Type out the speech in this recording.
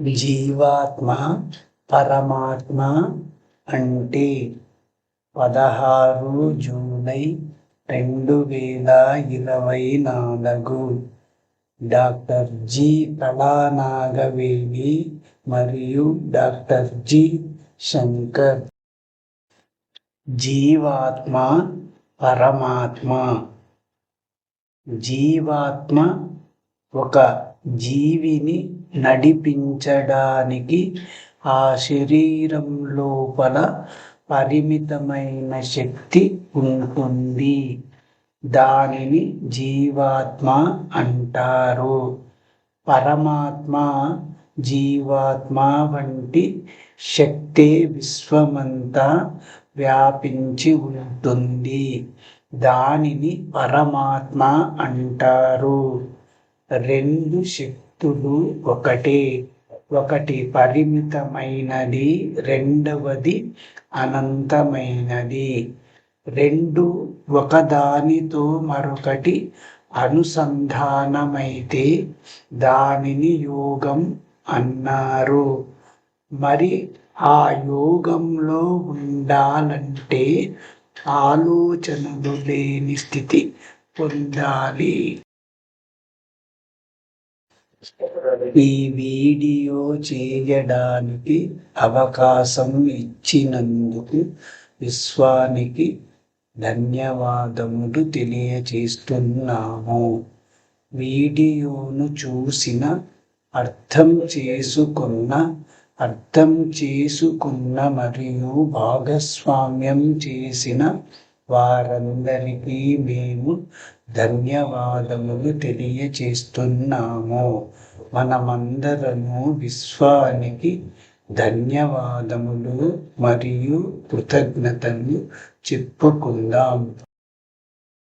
జీవాత్మ పరమాత్మ అంటే పదహారు జూలై రెండు వేల ఇరవై నాలుగు. డాక్టర్ జి కళానాగవేణి మరియు డాక్టర్ జి శంకర్. జీవాత్మ పరమాత్మ. జీవాత్మ ఒక జీవిని నడిపించడానికి ఆ శరీరం లోపల పరిమితమైన శక్తి ఉంటుంది. దానిని జీవాత్మ అంటారు. పరమాత్మ జీవాత్మ వంటి శక్తే విశ్వమంతా వ్యాపించి ఉంటుంది. దానిని పరమాత్మ అంటారు. రెండు శక్తులు ఒకటే. ఒకటి పరిమితమైనది రెండవది అనంతమైనది. రెండు ఒకదానితో మరొకటి అనుసంధానమైతే దానిని యోగం అన్నారు. మరి ఆ యోగంలో ఉండాలంటే ఆలోచనలు లేని స్థితి పొందాలి. ఈ వీడియో చేయడానికి అవకాశం ఇచ్చినందుకు విశ్వానికి ధన్యవాదములు తెలియచేస్తున్నాము వీడియోను చూసిన అర్థం చేసుకున్న అర్థం చేసుకున్న మరియు భాగస్వామ్యం చేసిన వారందరికీ మేము ధన్యవాదములు తెలియచేస్తున్నాము. మనమందరము విశ్వానికి ధన్యవాదములు మరియు కృతజ్ఞతలు చెప్పుకుందాం.